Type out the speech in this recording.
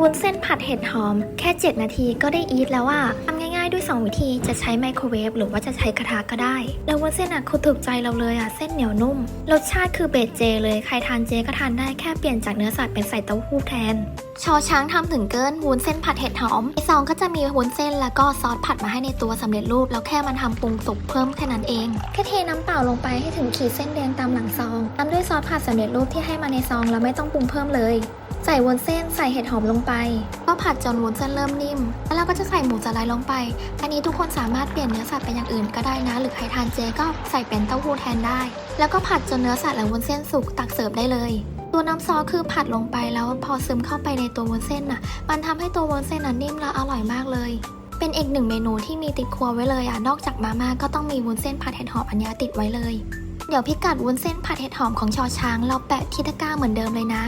วุ้นเส้นผัดเห็ดหอม แค่ 7 นาทีก็ได้อีทแล้วอะทำง่ายๆด้วย 2 วิธีจะใช้ไมโครเวฟหรือว่าจะใช้กระทะก็ได้ แล้ววุ้นเส้นอะคือถูกใจเราเลยอะเส้นเหนียวนุ่ม รสชาติคือเบสเจ เลยใครทานเจก็ทานได้แค่เปลี่ยนจากเนื้อสัตว์เป็นใส่เต้าหู้แทน ชอช้างทำถึงเกินวุ้นเส้นผัดเห็ดหอมในซองก็จะมีวุ้นเส้นแล้วก็ซอสผัดมาให้ในตัวสำเร็จรูป แล้วแค่มันทำปรุงสุกเพิ่มแค่นั้นเองแค่เทน้ำเปล่าลงไปให้ถึงขีดเส้นแดงตามหลังซองตามด้วยซอสผัดสำเร็จรูปที่ให้มาในซองแล้วไม่ต้องปรุงเพิ่มเลยใส่วุ้นเส้นใส่เห็ดหอมลงไป ก็ผัดจนวุ้นเส้นเริ่มนิ่ม แล้วเราก็จะใส่หมูสไลด์ลงไป อันนี้ทุกคนสามารถเปลี่ยนเนื้อสัตว์เป็นอย่างอื่นก็ได้นะ หรือใครทานเจก็ใส่เป็นเต้าหู้แทนได้ แล้วก็ผัดจนเนื้อสัตว์และวุ้นเส้นสุกตักเสิร์ฟได้เลย ตัวน้ำซอสคือผัดลงไปแล้วพอซึมเข้าไปในตัววุ้นเส้นน่ะ มันทำให้ตัววุ้นเส้นน่ะนิ่มและอร่อยมากเลยเป็นอีกหนึ่งเมนูที่มีติดครัวไว้เลยอะ นอกจากมาม่าก็ต้องมีวุ้นเส้นผัดเห็ดหอมอันนี้ติดไว้เลย เดี๋ยวพิกัดวุ้นเส้นผัดเห็ดหอมของชอช้าง เราแปะทีตะก้าเหมือนเดิมเลยนะ